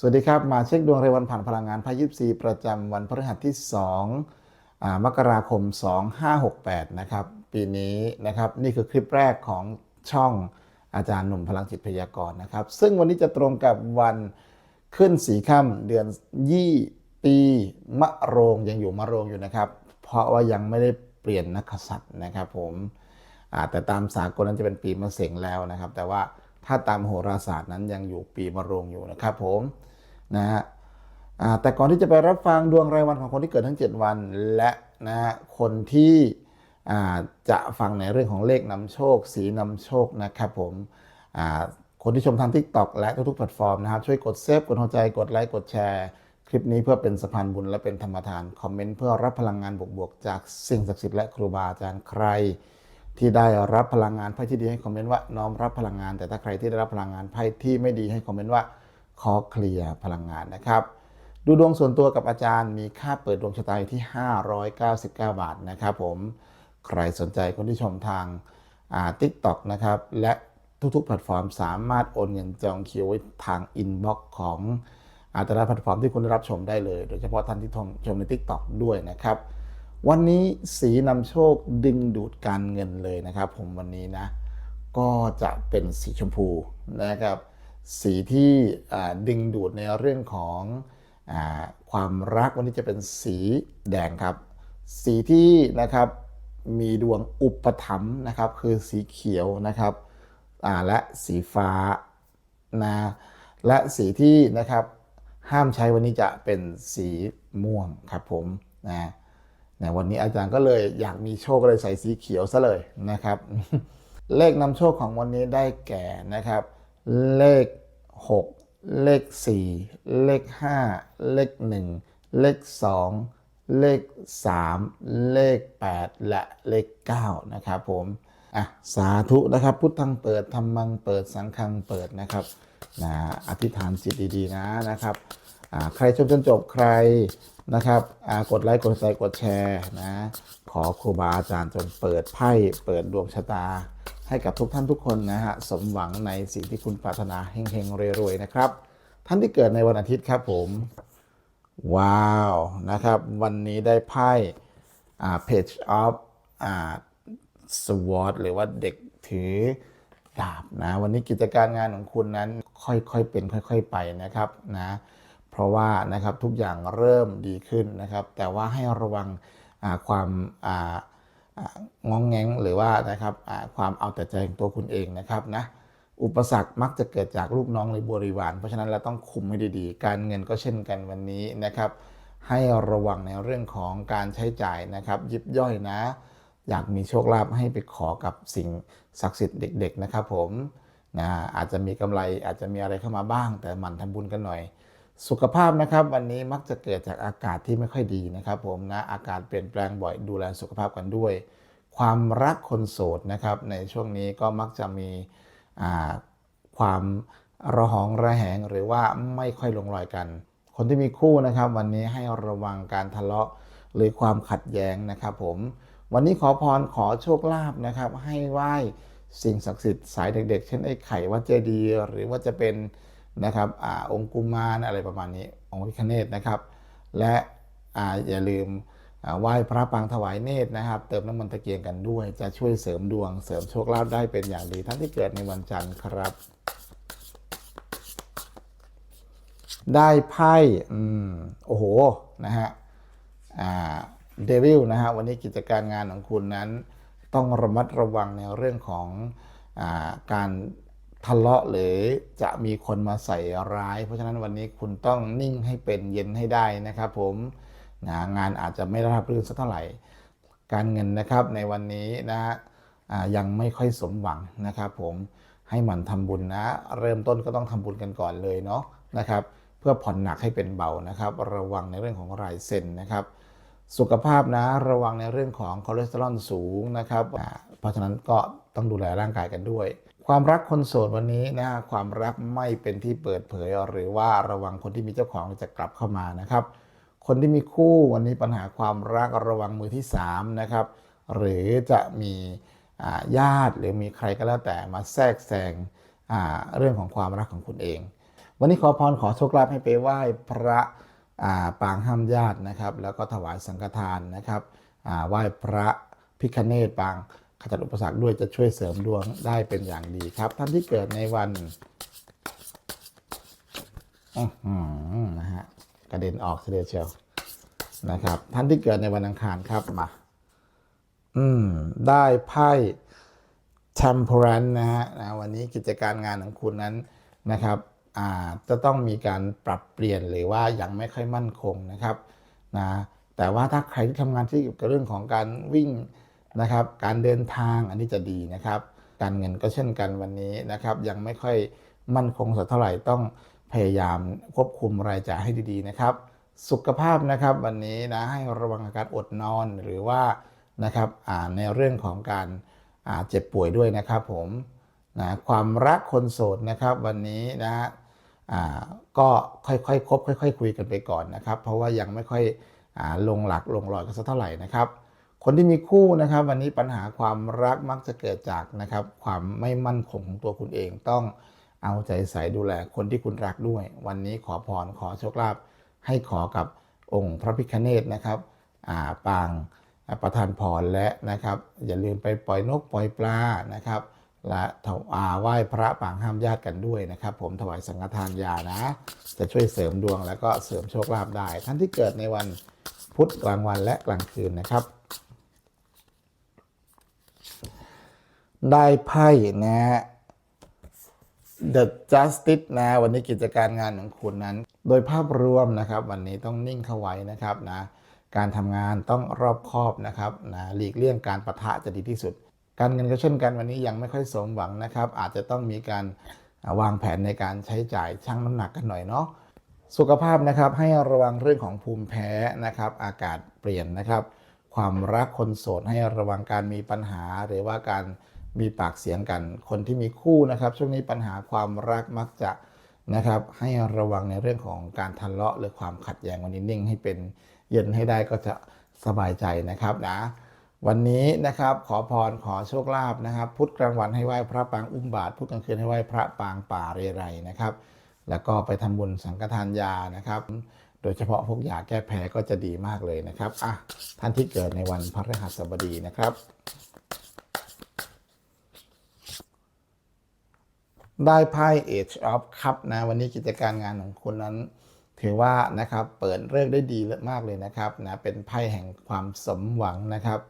สวัสดีครับ มาเช็คดวงรายวันผ่านพลังงานพายิบซีประจำวันพฤหัสที่2อมกราคม 2568 นะครับ ปีนี้นะครับนี่คือคลิปแรกของช่องอาจารย์หนุ่มพลังจิตพยากรณ์นะครับ ซึ่งวันนี้จะตรงกับวันขึ้นสีค่ำเดือนยี่ปีมะโรงยังอยู่มะโรงอยู่นะครับ เพราะว่ายังไม่ได้เปลี่ยนนักษัตริย์นะครับผมแต่ตามสากลนั้นจะเป็นปีมะเสงแล้วนะครับ แต่ว่าถ้าตามโหราศาสตร์นั้นยังอยู่ปีมะโรงอยู่นะครับผม นะฮะแต่ก่อนที่จะไปรับฟังดวงรายวันของคนที่เกิดทั้ง 7 วัน และนะฮะคนที่จะฟังในเรื่องของเลขนำโชค สีนำโชคนะครับผมคนที่ชมทาง TikTok และทุกๆแพลตฟอร์มนะครับช่วยกดเซฟกดหัวใจกดไลค์กดแชร์ คลิปนี้เพื่อเป็นสะพานบุญและเป็นธรรมทาน คอมเมนต์เพื่อรับพลังงานบวกๆจากสิ่งศักดิ์สิทธิ์และครูบาอาจารย์ใคร ที่ได้รับพลังงานไพ่ที่ดีให้คอมเมนต์ว่าน้อมรับพลังงาน แต่ถ้าใครที่ได้รับพลังงานไพ่ที่ไม่ดีให้คอมเมนต์ว่า ขอเคลียร์พลังงานนะครับ ดูดวงส่วนตัวกับอาจารย์มีค่าเปิดดวงชะตาอยู่ที่ 599 บาทนะครับผมใครสนใจคนที่ชมทางทิกตอกนะครับ และทุกๆ แพลตฟอร์มสามารถโอนเงินจองคิวไว้ทางอินบ็อกซ์ของอาต่ละแพลตฟอร์มที่คุณได้รับชมได้เลย โดยเฉพาะท่านที่ชมใน TikTok ด้วยนะครับ วันนี้สีนำโชคดึงดูดการเงินเลยนะครับ ผมวันนี้นะ ก็จะเป็นสีชมพูนะครับ สีที่ดึงดูดในเรื่องของอความรักวันนี้จะเป็นสีแดงครับ สีที่นะครับมีดวงอุปถัมภ์นะครับคือสีเขียวนะครับและสีฟ้านะและสีที่นะครับห้ามใช้วันนี้จะเป็นสีม่วงครับผมนะนะวันนี้อาจารย์ก็เลยอยากมีโชคก็เลยใส่สีเขียวซะเลยนะครับ เลขนำโชคของวันนี้ได้แก่นะครับ เลข 6 เลข 4 เลข 5 เลข 1 เลข 2 เลข 3 เลข 8 และเลข 9 นะครับผมอะสาธุนะครับ พุทธังเปิดธรรมังเปิดสังฆังเปิดนะครับนะอธิษฐานจิตดีๆนะนะครับอ่าใครชมจนจบใครนะครับอ่ากดไลค์กดไลค์กดแชร์นะขอครูบาอาจารย์จงเปิดไพ่เปิดดวงชะตา ให้กับทุกท่านทุกคนนะฮะสมหวังในสิ่งที่คุณปรารถนาเฮงๆรวยๆนะครับ ท่านที่เกิดในวันอาทิตย์ครับผม ว้าวนะครับ วันนี้ได้ไพ่อ่า page of อ่า sword หรือว่าเด็กถือดาบนะวันนี้กิจการงานของคุณนั้นค่อยๆเป็นค่อย ๆไปนะครับนะเพราะว่านะครับทุกอย่างเริ่มดีขึ้นนะครับ แต่ว่าให้ระวังความอ่า งองแงงหรือว่านะครับความเอาแต่ใจของตัวคุณเองนะครับนะอุปสรรคมักจะเกิดจากลูกน้องหรือบริวาร เพราะฉะนั้นเราต้องคุมให้ดีๆ การเงินก็เช่นกันวันนี้นะครับ ให้ระวังในเรื่องของการใช้จ่ายนะครับยิบย่อยนะ อยากมีโชคลาภให้ไปขอกับสิ่งศักดิ์สิทธิ์เด็ก ๆ นะครับผมนะอาจจะมีกำไรอาจจะมีอะไรเข้ามาบ้าง แต่หมั่นทำบุญกันหน่อย สุขภาพนะครับวันนี้มักจะเกิดจากอากาศที่ไม่ค่อยดีนะครับผมนะอากาศเปลี่ยนแปลงบ่อยดูแลสุขภาพกันด้วย ความรักคนโสดนะครับในช่วงนี้ก็มักจะมีความระหองระแหงหรือว่าไม่ค่อยลงรอยกัน คนที่มีคู่นะครับ วันนี้ให้ระวังการทะเลาะหรือความขัดแย้งนะครับผมวันนี้ขอพรขอโชคลาภนะครับ ให้ไหว้สิ่งศักดิ์สิทธิ์สายเด็กๆ เช่นไอ้ไข่วัดเจดีย์หรือว่าจะเป็น นะครับอองค์กุมารอะไรประมาณนี้ องค์พิคเนตนะครับ และออย่าลืมไหว้พระปางถวายเนตรนะครับ เติมน้ำมันตะเกียงกันด้วย จะช่วยเสริมดวงเสริมโชคลาภได้เป็นอย่างดีท่านที่เกิดในวันจันทร์ครับ ได้ไพ่อืมโอ้โหนะฮะอ่าเดวิลนะฮะวันนี้กิจการงานของคุณนั้น ต้องระมัดระวังในเรื่องของอการ ทะเลาะหรือจะมีคนมาใส่ร้าย เพราะฉะนั้นวันนี้คุณต้องนิ่งให้เป็นเย็นให้ได้นะครับผมนะงานอาจจะไม่ราบรื่นสักเท่าไหร่ การเงินนะครับในวันนี้นะยังไม่ค่อยสมหวังนะครับผมให้หมั่นทำบุญนะ เริ่มต้นก็ต้องทำบุญกันก่อนเลยเนาะนะครับ เพื่อผ่อนหนักให้เป็นเบานะครับ ระวังในเรื่องของรายเส้นนะครับ สุขภาพนะระวังในเรื่องของคอเลสเตอรอลสูงนะครับเพราะฉะนั้นก็ต้องดูแลร่างกายกันด้วย ความรักคนโสดวันนี้นะความรักไม่เป็นที่เปิดเผย หรือว่าระวังคนที่มีเจ้าของจะกลับเข้ามานะครับ คนที่มีคู่วันนี้ปัญหาความรักระวังมือที่3นะครับหรือจะมีญาติหรือมีใครก็แล้วแต่มาแทรกแซงเรื่องของความรักของคุณเอง วันนี้ขอพรขอโชคลาภให้ไปไหว้พระาปางห้ามญาตินะครับ แล้วก็ถวายสังฆทานนะครับไหว้พระพิคเนตปาง ขจัดอุปสรรคด้วยจะช่วยเสริมดวงได้เป็นอย่างดีครับ ท่านที่เกิดในวันอื้อหือนะฮะกระเด็นออกเสียเชียวนะครับ ท่านที่เกิดในวันอังคารครับมา อืม ได้ไพ่ temperan นะฮะนะวันนี้กิจการงานของคุณนั้นนะครับอ่าจะต้องมีการปรับเปลี่ยนหรือว่ายังไม่ค่อยมั่นคงนะครับนะแต่ว่าถ้าใครที่ทำงานที่เกี่ยวกับเรื่องของการวิ่ง นะครับ การเดินทางอันนี้จะดีนะครับ การเงินก็เช่นกันวันนี้นะครับ ยังไม่ค่อยมั่นคงสักเท่าไหร่ต้องพยายามควบคุมรายจ่ายให้ดีๆนะครับ สุขภาพนะครับวันนี้นะให้ระวังอาการอดนอนหรือว่านะครับอ่าในเรื่องของการเจ็บป่วยด้วยนะครับผมนะความรักคนโสดนะครับวันนี้นะก็ค่อยๆคบค่อยๆคุยกันไปก่อนนะครับ เพราะว่ายังไม่ค่อยอลงหลักลงรอยกันสักเท่าไหร่นะครับ คนที่มีคู่นะครับ วันนี้ปัญหาความรักมักจะเกิดจากนะครับ ความไม่มั่นคงของตัวคุณเองต้องเอาใจใส่ดูแลคนที่คุณรักด้วย วันนี้ขอพรขอโชคลาภให้ขอกับองค์พระพิฆเนศนะครับอ่าปางประทานพรและนะครับ อย่าลืมไปปล่อยนกปล่อยปลานะครับ และถวาไหว้พระปางห้ามญาติกันด้วยนะครับ ผมถวายสังฆทานยานะ จะช่วยเสริมดวงแล้วก็เสริมโชคลาภได้ ท่านที่เกิดในวันพุธกลางวันและกลางคืนนะครับ ได้ไพ่นะฮะ The Justice นะ วันนี้กิจการงานของคุณนั้น โดยภาพรวมนะครับ วันนี้ต้องนิ่งเข้าไว้นะครับนะการทำงานต้องรอบคอบนะครับนะหลีกเลี่ยงการประทะจะดีที่สุด การเงินก็เช่นกันวันนี้ยังไม่ค่อยสมหวังนะครับ อาจจะต้องมีการวางแผนในการใช้จ่ายชั่งน้ำหนักกันหน่อยเนาะสุขภาพนะครับให้ระวังเรื่องของภูมิแพ้นะครับ อากาศเปลี่ยนนะครับ ความรักคนโสดให้ระวังการมีปัญหาหรือว่าการ มีปากเสียงกัน คนที่มีคู่นะครับ ช่วงนี้ปัญหาความรักมักจะนะครับให้ระวังในเรื่องของการทะเลาะหรือความขัดแย้งวันนี้นิ่งให้เป็นเย็นให้ได้ก็จะสบายใจนะครับนะวันนี้นะครับขอพรขอโชคลาภนะครับพุธกลางวันให้ไหว้พระปางอุ้มบาทพุธกลางคืนให้ไหว้พระปางป่าเรไรนะครับ แล้วก็ไปทำบุญสังฆทานยานะครับ โดยเฉพาะพวกยาแก้แพ้ก็จะดีมากเลยนะครับอะท่านที่เกิดในวันพฤหัสบดีนะครับ ได้ไพ่ Age of Cup นะวันนี้กิจการงานของคุณนั้น ถือว่านะครับเปิดเรื่องได้ดีมากเลยนะครับนะเป็นไพ่แห่งความสมหวังนะครับ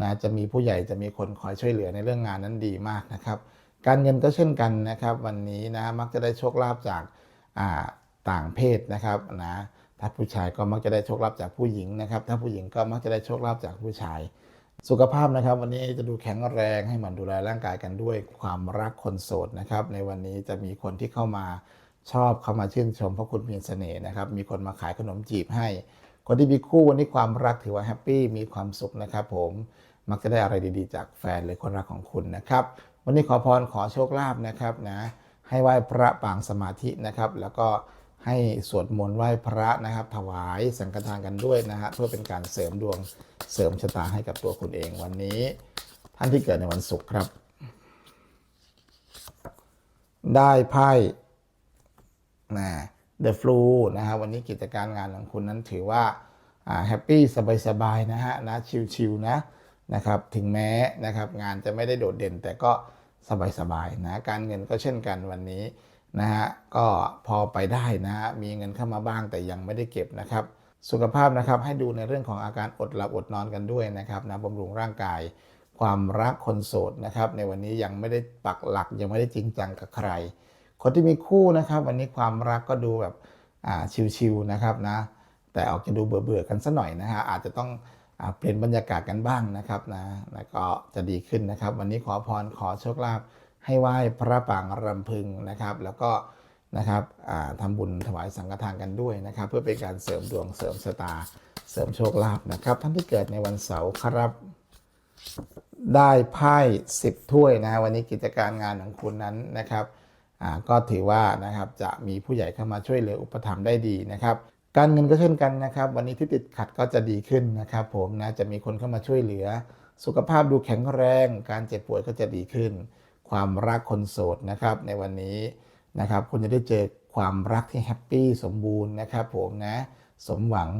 นะจะมีผู้ใหญ่จะมีคนคอยช่วยเหลือในเรื่องงานนั้นดีมากนะครับ การเงินก็เช่นกันนะครับ วันนี้นะมักจะได้โชคลาภจากาต่างเพศนะครับนะถ้าผู้ชายก็มักจะได้โชคลาภจากผู้หญิงนะครับ ถ้าผู้หญิงก็มักจะได้โชคลาภจากผู้ชาย สุขภาพนะครับ วันนี้จะดูแข็งแรงให้หมันดูแลร่างกายกันด้วยความรักคนโสดนะครับ ในวันนี้จะมีคนที่เข้ามาชอบเข้ามาชื่นชมเพราะคุณมีเสน่ห์นะครับ มีคนมาขายขนมจีบให้ คนที่มีคู่วันนี้ความรักถือว่าแฮปปี้มีความสุขนะครับ ผมมักจะได้อะไรดีๆ จากแฟนหรือคนรักของคุณนะครับ วันนี้ขอพรขอโชคลาภนะครับนะให้ไหว้พระปางสมาธินะครับ แล้วก็ ให้สวดมนต์ไหว้พระนะครับ ถวายสังฆทานกันด้วยนะฮะเพื่อเป็นการเสริมดวงเสริมชะตาให้กับตัวคุณเองวันนี้ ท่านที่เกิดในวันศุกร์ครับ ได้ไพ่นะ The Flu นะฮะวันนี้กิจการงานของคุณนั้นถือว่าแฮปปี้สบายๆนะฮะนะชิลๆนะนะครับถึงแม้นะครับงานจะไม่ได้โดดเด่นแต่ก็สบายๆนะการเงินก็เช่นกันวันนี้ นะฮะก็พอไปได้นะฮะมีเงินเข้ามาบ้างแต่ยังไม่ได้เก็บนะครับ สุขภาพนะครับให้ดูในเรื่องของอาการอดหลับอดนอนกันด้วยนะครับนะบำรุงร่างกาย ความรักคนโสดนะครับ ในวันนี้ยังไม่ได้ปักหลักยังไม่ได้จริงจังกับใคร คนที่มีคู่นะครับ วันนี้ความรักก็ดูแบบชิวๆนะครับนะแต่ออกจะดูเบื่อๆกันสัหน่อยนะฮะอาจจะต้องอเปลี่ยนบรรยากาศกันบ้างนะครับนะแล้วก็จะดีขึ้นนะครับ วันนี้ขอพรขอโชคลาภ ให้ไหว้พระปางรำพึงนะครับ แล้วก็นะครับอ่าทำบุญถวายสังฆทานกันด้วยนะครับ เพื่อเป็นการเสริมดวงเสริมชะตาเสริมโชคลาภนะครับ ท่านที่เกิดในวันเสาร์ครับได้ไพ่สิบถ้วยนะวันนี้กิจการงานของคุณนั้นนะครับก็ถือว่านะครับจะมีผู้ใหญ่เข้ามาช่วยเหลืออุปถัมภ์ได้ดีนะครับ การเงินก็เช่นกันนะครับ วันนี้ที่ติดขัดก็จะดีขึ้นนะครับ ผมนะจะมีคนเข้ามาช่วยเหลือ สุขภาพดูแข็งแรง การเจ็บป่วยก็จะดีขึ้น ความรักคนโสดนะครับ ในวันนี้นะครับคุณจะได้เจอความรักที่แฮปปี้สมบูรณ์นะครับ ผมนะสมหวัง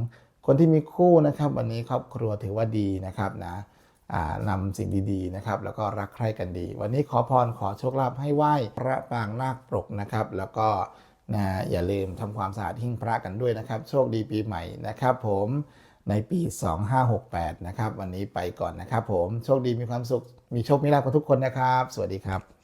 คนที่มีคู่นะครับ วันนี้ครอบครัวถือว่าดีนะครับนะนำสิ่งดีๆนะครับ แล้วก็รักใคร่กันดี วันนี้ขอพรขอโชคลาภให้ไหว้พระปางนาคปรกนะครับ แล้วก็นะอย่าลืมทำความสะอาดหิ้งพระกันด้วยนะครับ โชคดีปีใหม่นะครับ ผมในปี 2568 นะครับ วันนี้ไปก่อนนะครับ ผมโชคดีมีความสุข มีโชคมีลาภกับทุกคนนะครับ สวัสดีครับ